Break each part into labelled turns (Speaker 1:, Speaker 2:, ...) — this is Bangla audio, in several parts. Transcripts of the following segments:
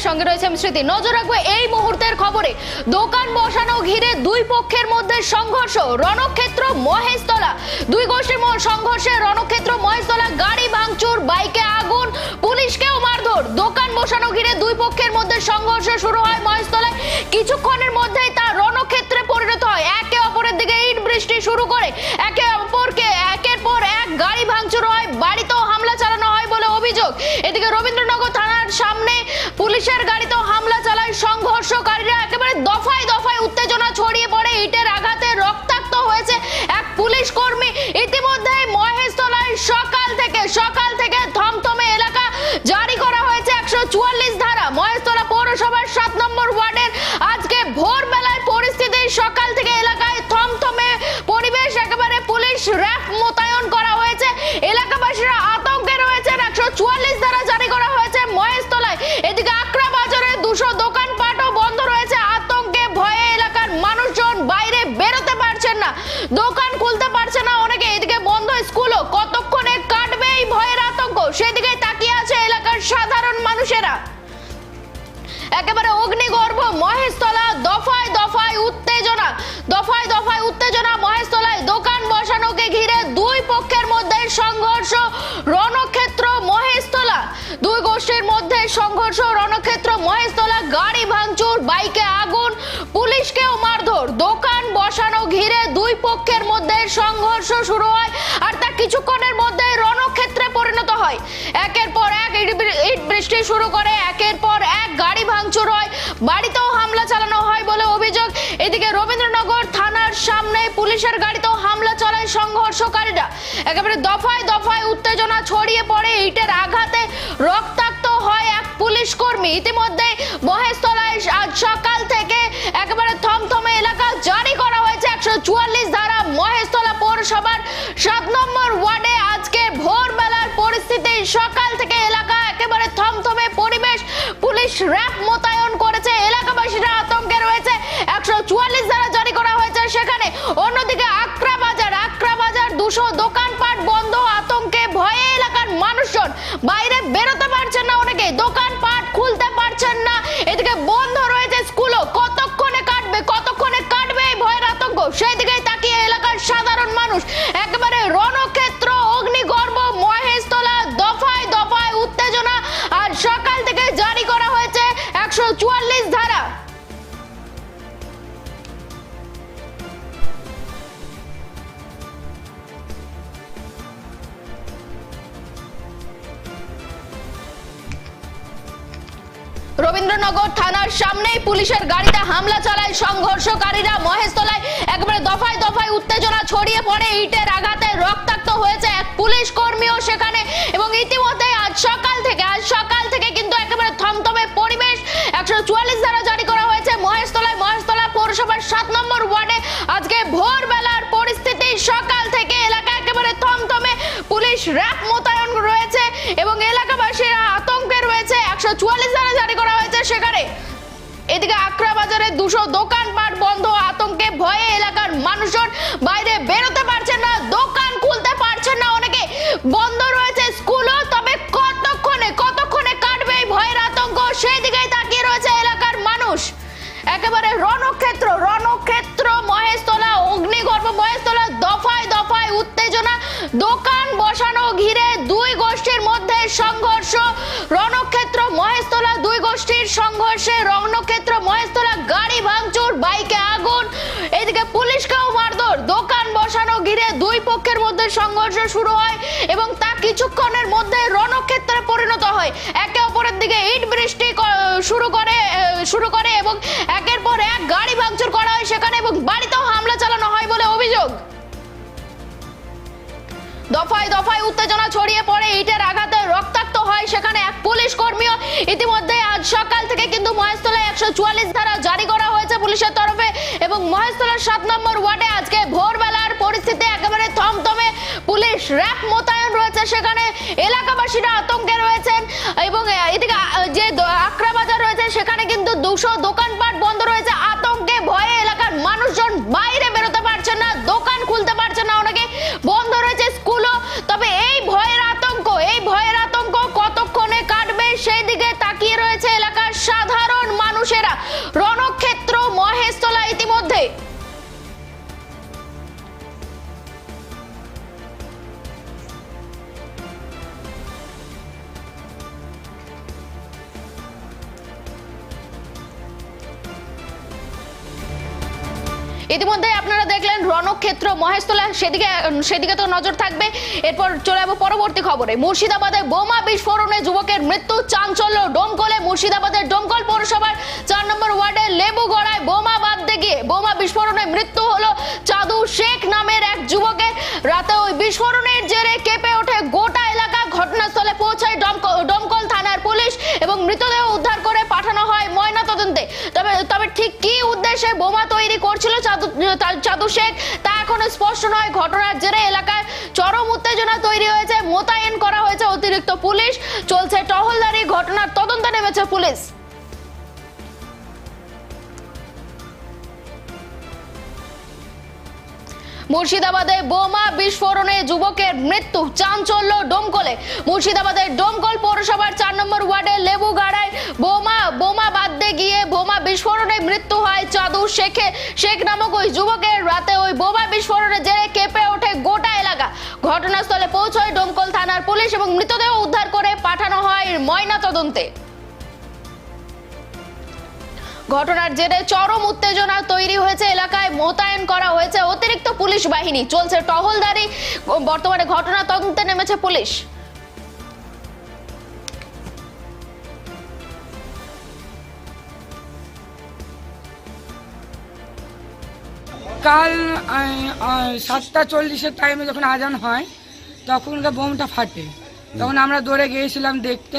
Speaker 1: বাংলার সঙ্গে রয়েছে আমি স্মৃতি। নজর রাখব এই মুহূর্তের খবরে। দোকান বসানো ঘিরে দুই পক্ষের মধ্যে সংঘর্ষ। রণক্ষেত্র মহেশতলা। দুই গোষ্ঠীর সংঘর্ষে রণক্ষেত্র মহেশতলা, গাড়ি ভাঙচুর, বাইকে আগুন, পুলিশকেও মারধর। দোকান বসানো ঘিরে দুই পক্ষের মধ্যে সংঘর্ষ শুরু হয় মহেশতলায়। কিছুক্ষণের মধ্যেই তা রণক্ষেত্রে পরিণত হয়। একে অপরের দিকে ইট বৃষ্টি শুরু করে। সংঘর্ষকারীরা দফায় দফায় উত্তেজনা ছড়িয়ে পড়ে, ইটের আঘাতে রক্তাক্ত হয়েছে এক পুলিশ কর্মী। ইতিমধ্যে মহেশতলায় সকাল থেকে সকাল থেকে থমথমে এলাকা জারি করা হয়েছে। একশো চুয়াল্লিশ মানুষেরা একেবারে অগ্নিগর্ভ, মহেশতলা, দফায় দফায় উত্তেজনা, দফায় দফায় উত্তেজনা, মহেশতলায় দোকান বসানোকে ঘিরে দুই পক্ষের মধ্যে সংঘর্ষ, রণক্ষেত্র, মহেশতলা। দুই গোষ্ঠীর মধ্যে সংঘর্ষ, রণক্ষেত্র, মহেশতলা, গাড়ি ভাঙচুর, বাইকে আগুন, পুলিশকেও মারধর। দোকান বসানো ঘিরে দুই পক্ষের মধ্যে সংঘর্ষ শুরু হয়। আর তা ইট শুরু করে একের পর এক গাড়ি ভাঙচুর হয়, বাড়িতেও হামলা চালানো হয় বলে অভিযোগ। এদিকে রবীন্দ্রনগর থানার সামনে পুলিশের গাড়িতেও হামলা চালায় সংঘর্ষকারীরা। একেবারে দফায় দফায় উত্তেজনা ছড়িয়ে পড়ে, ইটের আঘাতে রক্তাক্ত হয় এক পুলিশ কর্মী। ইতিমধ্যে মহেশতলায় আজ সকাল থেকে একেবারে থমথমে এলাকা জারি করা হয়েছে একশো চুয়াল্লিশ ধারা মহেশতলা পৌরসভার সাত নম্বর ওয়ার্ডে। আজকে ভোরবেলার পরিস্থিতি সকাল থেকে র্যাপ মোতায়েন করেছে, এলাকাবাসীরা আতঙ্কে রয়েছে। একশো চুয়াল্লিশ ধারা জারি করা হয়েছে সেখানে। অন্যদিকে আকরা বাজার আকরা বাজার দুশো দোকানপাট বন্ধ, আতঙ্কে ভয়ে এলাকার মানুষজন। বাইরে বেরোতে পারছেন না অনেকে, দোকানপাট খুলতে পারছেন না। এদিকে বন্ধ রয়েছে স্কুলও। কতক্ষণে কাটবে কতক্ষণে কাটবে এই ভয়ের আতঙ্ক? সেই দিকেই তাকিয়ে এলাকার সাধারণ মানুষ। রবীন্দ্রনগর থানার সামনেই পুলিশের গাড়িতে হামলা চালায় সংঘর্ষকারীরা। মহেশতলায় একেবারে দফায় দফায় উত্তেজনা ছড়িয়ে পড়ে, ইটের আঘাতে রক্তাক্ত হয়েছে এক পুলিশ কর্মীও সেখানে। এবং ইতিমধ্যে আজ সকাল থেকে, আজ সকাল থেকে কিন্তু একেবারে থমথমে পরিবেশ একশো চুয়াল্লিশ ধারা জারি করা হয়েছে মহেশতলায়। মহেশতলা পৌরসভার সাত নম্বর ওয়ার্ডে আজকে ভোরবেলার পরিস্থিতি, সকাল থেকে এলাকা একেবারে থমথমে, পুলিশ র্যাপ মোতায়েন রয়েছে এবং এলাকাবাসীরা আতঙ্কে রয়েছে। একশো চুয়াল্লিশ এদিকে আকরা বাজারে দুশো দোকানপাট বন্ধ, আতঙ্কে ভয়ে এলাকার মানুষজন বাইরে বেরোতে পারছেন না, দোকান খুলতে পারছেন না। অনেকে বন্ধ রয়েছে স্কুলও, তবে কতক্ষণে কতক্ষণে কাটবে এই ভয়ের আতঙ্ক? সেই দিকেই তাকিয়ে রয়েছে এলাকার মানুষ। একেবারে রণক্ষেত্র রণক্ষেত্র, মহেশতলা, অগ্নিগর্ভ, মহেশতলা, দফায় দফায় উত্তেজনা। দোকান বসানো ঘিরে দুই গোষ্ঠীর মধ্যে সংঘর্ষ, রণক্ষেত্র, মহেশতলা দুই গোষ্ঠীর সংঘর্ষে পক্ষের মধ্যে সংঘর্ষ শুরু হয় এবং তা কিছুক্ষণের মধ্যে রণক্ষেত্রে পরিণত হয়। একে অপরের দিকে ইট বৃষ্টি শুরু করে শুরু করে এবং একের পর এক গাড়ি ভাঙচুর করা হয় সেখানে এবং বাড়িতেও হামলা চালানো হয় বলে অভিযোগ। দফায় দফায় উত্তেজনা ছড়িয়ে পড়ে, ইটের আঘাতে রক্তাক্ত হয়, সেখানে এক পুলিশ কর্মীও ইতিমধ্যে আজ সকাল থেকে কিন্তু মহেশতলায় একশো চুয়াল্লিশ ধারা জারি করা হয়েছে পুলিশের তরফে এবং মহেশতলার সাত নম্বর ওয়ার্ডে আজকে ভোরবেলার পরিস্থিতি একেবারে থমথমে পুলিশ র্যাপ মোতায়েন রয়েছে। সেখানে এলাকাবাসীরা আতঙ্কে রয়েছেন এবং এদিকে যে আকরা বাজার রয়েছে, সেখানে কিন্তু দুশো দোকানপাট বন্ধ রয়েছে। ইতিমধ্যে আপনারা দেখলেন রণক্ষেত্র, মহেশতলা, সেদিকে সেদিকে তো নজর থাকবে। এরপর চলে যাব পরবর্তী খবরে। মুর্শিদাবাদে বোমা বিস্ফোরণে যুবকের মৃত্যু, চাঞ্চল্য ডোমকলে মুর্শিদাবাদের ডোমকল পৌরসভার চার নম্বর ওয়ার্ডে লেবু গড়ায় বোমা বাঁধতে গিয়ে বোমা বিস্ফোরণে মৃত্যু হলো উদ্দেশ্যে বোমা তৈরি করছিল চাদু শেখ, তা এখনও স্পষ্ট নয়। ঘটনার জেরে এলাকায় চরম উত্তেজনা তৈরি হয়েছে, মোতায়েন করা হয়েছে অতিরিক্ত পুলিশ, চলছে টহলদারি, ঘটনার তদন্ত নেমেছে পুলিশ। মুর্শিদাবাদে বোমা বিস্ফোরণে যুবকের মৃত্যু, চাঞ্চল্য ডোমকলে। মুর্শিদাবাদের ডোমকল পৌরসভার চার নম্বর ওয়ার্ডে লেবু গাড়ায় বোমা বোমা বাঁধতে গিয়ে বোমা বিস্ফোরণে মৃত্যু হয় চাদু শেখে। শেখ নামক ওই যুবকের রাতে ওই বোমা বিস্ফোরণের জেরে কেঁপে ওঠে গোটা এলাকা। ঘটনাস্থলে পৌঁছয় ডোমকল থানার পুলিশ এবং মৃতদেহ উদ্ধার করে পাঠানো হয় ময়না তদন্তে ঘটনার জেরে চরম উত্তেজনা তৈরি হয়েছে এলাকায়, মোতায়েন করা হয়েছে অতিরিক্ত পুলিশ বাহিনী। চলছে টহলদারি। বর্তমানে ঘটনা তদন্তে নেমেছে পুলিশ।
Speaker 2: কাল সাতটা চল্লিশের টাইমে যখন আজান হয়, তখন বোমটা ফাটে। তখন আমরা দৌড়ে গিয়েছিলাম দেখতে।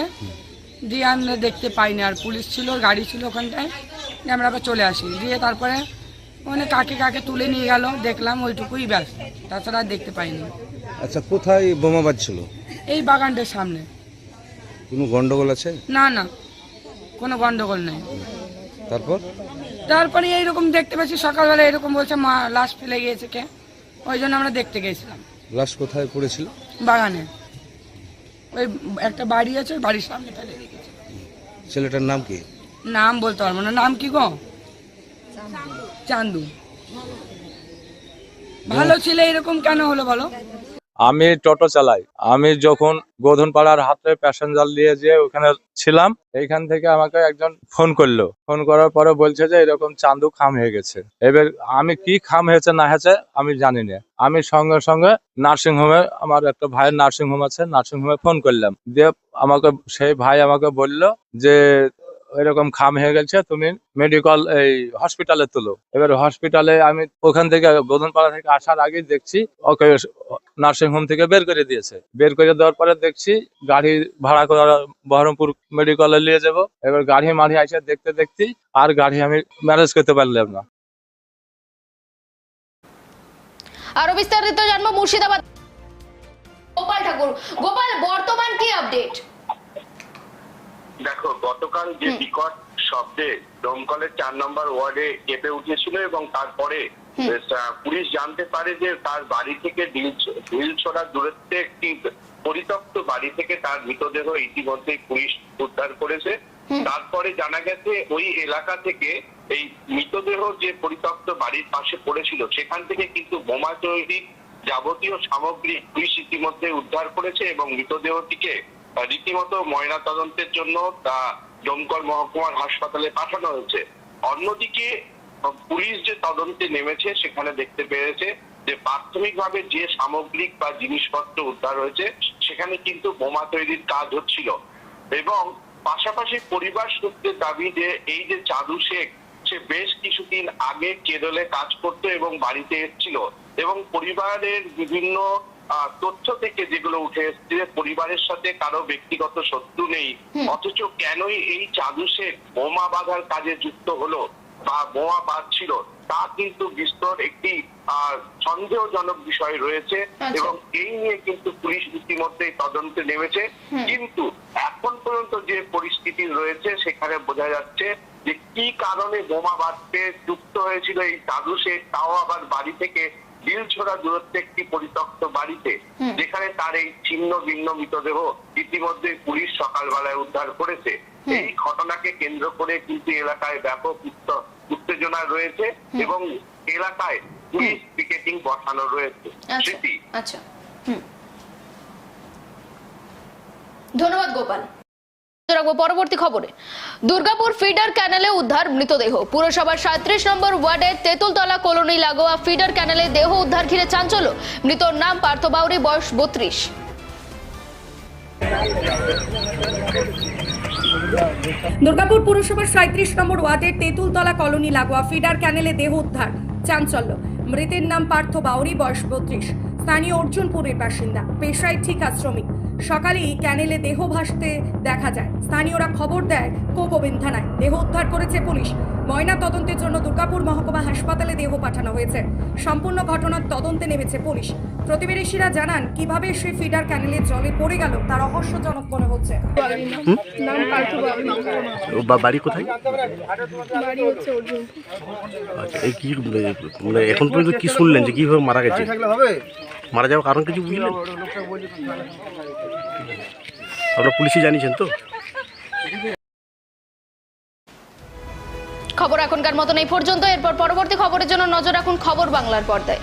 Speaker 2: দিয়ে আমরা দেখতে পাইনি। আর পুলিশ ছিল, গাড়ি ছিল ওখানটায়। দিয়ে আমরা আবার চলে আসি। দিয়ে তারপরে মানে কাকে কাকে তুলে নিয়ে গেল দেখলাম ওইটুকুই ব্যাস। তাছাড়া আর দেখতে পাইনি।
Speaker 3: আচ্ছা কোথায় বোমা বাজছিল
Speaker 2: এই বাগানটার সামনে।
Speaker 3: কোনো গন্ডগোল আছে?
Speaker 2: না না কোনো গন্ডগোল নেই।
Speaker 3: তারপর?
Speaker 2: তারপরে এইরকম দেখতে পাচ্ছি সকালবেলা এরকম বলছে মা লাশ ফেলে গিয়েছে কে? ওই জন্য আমরা দেখতে গেছিলাম।
Speaker 3: লাশ কোথায় পড়েছিল?
Speaker 2: বাগানে। ওই একটা বাড়ি আছে ওই বাড়ির সামনে ফেলে রেখেছে।
Speaker 3: ছেলেটার নাম কি?
Speaker 2: নাম বলতে পারব না। নাম কি গো? চান্দু। ভালো ছেলে এরকম কেন হলো বলো?
Speaker 4: আমি টোটো চালাই। আমি যখন গোধনপাড়ার হাতে প্যাসেঞ্জার নিয়ে যে ওখানে ছিলাম, এইখান থেকে আমাকে একজন ফোন করল। ফোন করার পরে বলছে যে, এরকম চান্দু খাম হয়ে গেছে। এবার আমি কি খাম হয়েছে না হয়েছে আমি জানি না। আমি সঙ্গে সঙ্গে নার্সিং হোমে, আমার একটা ভাইয়ের নার্সিং হোম আছে, নার্সিং হোমে ফোন করলাম। দিয়ে আমাকে, সেই ভাই আমাকে বলল যে এরকম খাম হয়ে গেছে, তুমি মেডিকেল এই হসপিটালে তুলো। এবার হসপিটালে আমি ওখান থেকে গোধনপাড়া থেকে আসার আগে দেখছি, ওকে নার্সিং হোম থেকে বের করে দিয়েছে। বের করে দেওয়ার পরে দেখছি গাড়ি ভাড়া করে বহরমপুর মেডিকেলে নিয়ে যাব। এবার গাড়ি মাড়ি আসে দেখতে দেখতে আর গাড়ি আমি ম্যানেজ করতে পারলাম না।
Speaker 1: আরও বিস্তারিত জানব মুর্শিদাবাদ। গোপাল ঠাকুর, গোপাল, বর্তমান কি আপডেট
Speaker 5: দেখো গতকাল যে বিকট শব্দে দমকলের চার নম্বর ওয়ার্ডে কেঁপে উঠেছিল এবং তারপরে পুলিশ জানতে পারে যে তার বাড়ি থেকে ঢিল ছোড়ার দূরত্বে একটি পরিত্যক্ত বাড়ি থেকে তার মৃতদেহ ইতিমধ্যে পুলিশ উদ্ধার করেছে। তারপরে জানা গেছে ওই এলাকা থেকে এই মৃতদেহ যে পরিত্যক্ত বাড়ির পাশে পড়েছিল সেখান থেকে কিন্তু বোমা তৈরি যাবতীয় সামগ্রী পুলিশ ইতিমধ্যে উদ্ধার করেছে এবং মৃতদেহটিকে রীতিমতো ময়না তদন্তের জন্য তা দমকল মহকুমার হাসপাতালে পাঠানো হয়েছে। অন্যদিকে, পুলিশ যে তদন্তে নেমেছে সেখানে দেখতে পেয়েছে যে প্রাথমিকভাবে যে সামগ্রিক বা জিনিসপত্র উদ্ধার হয়েছে, সেখানে কিন্তু বোমা তৈরির কাজ হচ্ছিল। এবং পাশাপাশি পরিবার সূত্রে দাবি যে এই যে চাদু শেখ, সে বেশ কিছুদিন আগে কেরলে কাজ করতো এবং বাড়িতে এসেছিল। এবং পরিবারের বিভিন্ন তথ্য থেকে যেগুলো উঠে এসছে পরিবারের সাথে কারও ব্যক্তিগত শত্রু নেই অথচ কেনই এই চাদু শেখ বোমা বাঁধার কাজে যুক্ত হলো বা বোমা বাঁধছিল? তা কিন্তু বিস্তর একটি সন্দেহজনক বিষয় রয়েছে
Speaker 1: আচ্ছা।
Speaker 5: এবং এই নিয়ে কিন্তু পুলিশ ইতিমধ্যেই তদন্তে নেমেছে। কিন্তু এখন পর্যন্ত যে পরিস্থিতি রয়েছে সেখানে বোঝা যাচ্ছে যে কি কারণে বোমা বাঁধতে যুক্ত হয়েছিল এই সাধু শেখ তাও আবার বাড়ি থেকে বিল ছোড়া দূরত্বে একটি পরিত্যক্ত বাড়িতে যেখানে তার এই ছিন্ন ভিন্ন মৃতদেহ ইতিমধ্যে পুলিশ সকালবেলায় উদ্ধার করেছে। এই ঘটনাকে কেন্দ্র করে কিন্তু এলাকায় ব্যাপক উত্ত- উত্তেজনা রয়েছে এবং এলাকায় পুলিশ পিকেটিং বসানো রয়েছে।
Speaker 1: আচ্ছা
Speaker 5: স্মৃতি।
Speaker 1: আচ্ছা। ধন্যবাদ গোপাল। দুর্গাপুর পুরসভার নম্বর ওয়ার্ডের তেঁতুলতলা কলোনি লাগোয়া ফিডার ক্যানেলে দেহ উদ্ধার চাঞ্চল্য।
Speaker 6: দুর্গাপুর পুরসভার সাঁত্রিশ নম্বর ওয়ার্ডের তেঁতুলতলা কলোনি লাগোয়া ফিডার ক্যানেলে দেহ উদ্ধার। চাঞ্চল্য। মৃতের নাম পার্থ বাউরি, বয়স বত্রিশ। স্থানীয় অর্জুনপুরের বাসিন্দা। পেশায় ঠিকা শ্রমিক সকালেই ক্যানেলে দেহ ভাসতে দেখা যায়। স্থানীয়রা খবর দেয় কোকোবিন থানায় দেহ উদ্ধার করেছে পুলিশ। ময়না তদন্তের জন্য দুর্গাপুর মহকুমা হাসপাতালে দেহ পাঠানো হয়েছে। সম্পূর্ণ ঘটনার তদন্তে নেমেছে পুলিশ। প্রতিবেশীরা জানান কীভাবে সে ফিডার ক্যানেলে জলে পড়ে গেল তা রহস্যজনক মনে হচ্ছে।
Speaker 7: বাড়ি কোথায়? আচ্ছা এই কি মানে এখন পর্যন্ত কি শুনলেন যে কীভাবে মারা গেছে? মারা যাওয়ার কারণ কিছু বুঝলেন? আপনারা পুলিশে জানিয়েছেন তো?
Speaker 1: খবর এখনকার মতন এই পর্যন্ত। এরপর পরবর্তী খবরের জন্য নজর রাখুন খবর বাংলার পর্দায়।